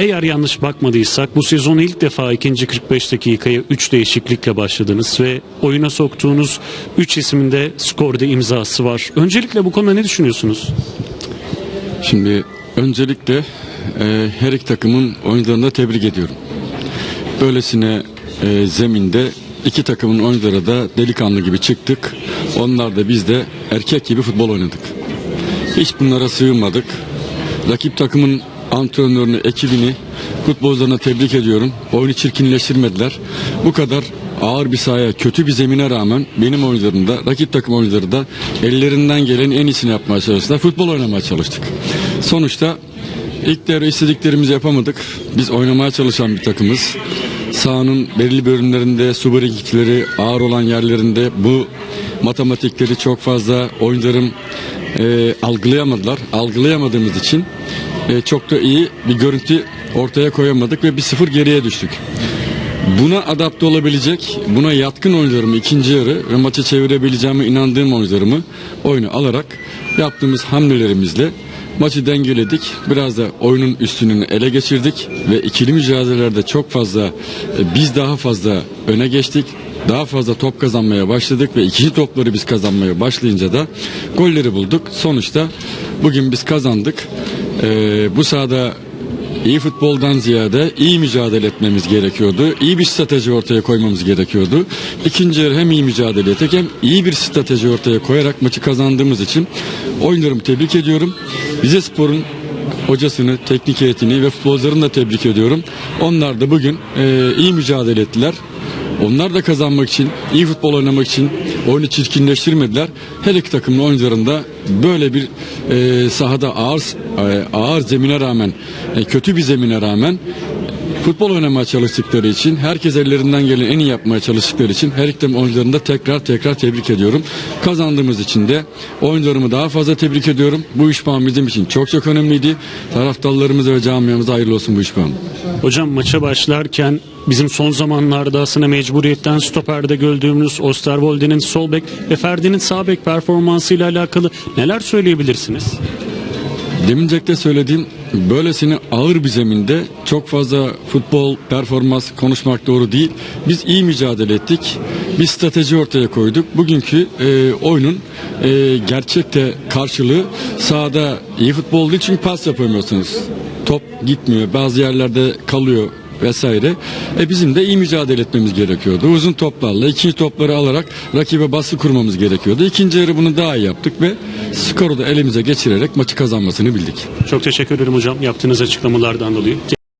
Eğer yanlış bakmadıysak bu sezon ilk defa ikinci 45 dakikaya 3 değişiklikle başladınız ve oyuna soktuğunuz 3 isminde skorda imzası var. Öncelikle bu konuda ne düşünüyorsunuz? Şimdi öncelikle e, her iki takımın oyuncularını da tebrik ediyorum. Böylesine e, zeminde iki takımın oyuncuları da delikanlı gibi çıktık. Onlar da biz de erkek gibi futbol oynadık. Hiç bunlara sığınmadık. Rakip takımın antrenörünü, ekibini, futbolcularına tebrik ediyorum. Oyunu çirkinleştirmediler. Bu kadar ağır bir sahaya, kötü bir zemine rağmen benim oyuncularım da, rakip takım oyuncuları da ellerinden gelen en iyisini yapmaya çalıştılar. Futbol oynamaya çalıştık. Sonuçta ilk devre istediklerimizi yapamadık. Biz oynamaya çalışan bir takımız. Sahanın belirli bölümlerinde su birikintileri ağır olan yerlerinde bu matematikleri çok fazla oyuncularım e, algılayamadılar. Algılayamadığımız için e, çok da iyi bir görüntü ortaya koyamadık ve bir sıfır geriye düştük. Buna adapte olabilecek, buna yatkın oyuncularımı ikinci yarı ve maçı çevirebileceğime inandığım oyuncularımı oyunu alarak yaptığımız hamlelerimizle maçı dengeledik. Biraz da oyunun üstününü ele geçirdik ve ikili mücadelelerde çok fazla e, biz daha fazla öne geçtik. Daha fazla top kazanmaya başladık ve ikinci topları biz kazanmaya başlayınca da golleri bulduk. Sonuçta bugün biz kazandık. Ee, bu sahada iyi futboldan ziyade iyi mücadele etmemiz gerekiyordu. İyi bir strateji ortaya koymamız gerekiyordu. İkinci yarı hem iyi mücadele ettik hem iyi bir strateji ortaya koyarak maçı kazandığımız için oyunlarımı tebrik ediyorum. Bize sporun hocasını, teknik heyetini ve futbolcularını da tebrik ediyorum. Onlar da bugün e, iyi mücadele ettiler. Onlar da kazanmak için, iyi futbol oynamak için oyunu çirkinleştirmediler. Her iki takımın oyuncularında böyle bir e, sahada ağır e, ağır zemine rağmen, e, kötü bir zemine rağmen futbol oynamaya çalıştıkları için, herkes ellerinden gelen en iyi yapmaya çalıştıkları için her takım oyuncularını da tekrar tekrar tebrik ediyorum. Kazandığımız için de oyuncularımı daha fazla tebrik ediyorum. Bu üç puan bizim için çok çok önemliydi. Taraftarlarımıza ve camiamıza hayırlı olsun bu üç puan. Hocam maça başlarken bizim son zamanlarda aslında mecburiyetten stoperde gördüğümüz Osterwolde'nin sol bek ve Ferdi'nin sağ bek performansıyla alakalı neler söyleyebilirsiniz? Demincek de söylediğim böylesine ağır bir zeminde çok fazla futbol performans konuşmak doğru değil. Biz iyi mücadele ettik. Bir strateji ortaya koyduk. Bugünkü e, oyunun e, gerçekte karşılığı sahada iyi futbol değil çünkü pas yapamıyorsunuz. Top gitmiyor. Bazı yerlerde kalıyor vesaire. E bizim de iyi mücadele etmemiz gerekiyordu. Uzun toplarla ikinci topları alarak rakibe baskı kurmamız gerekiyordu. İkinci yarı bunu daha iyi yaptık ve skoru da elimize geçirerek maçı kazanmasını bildik. Çok teşekkür ederim hocam yaptığınız açıklamalardan dolayı.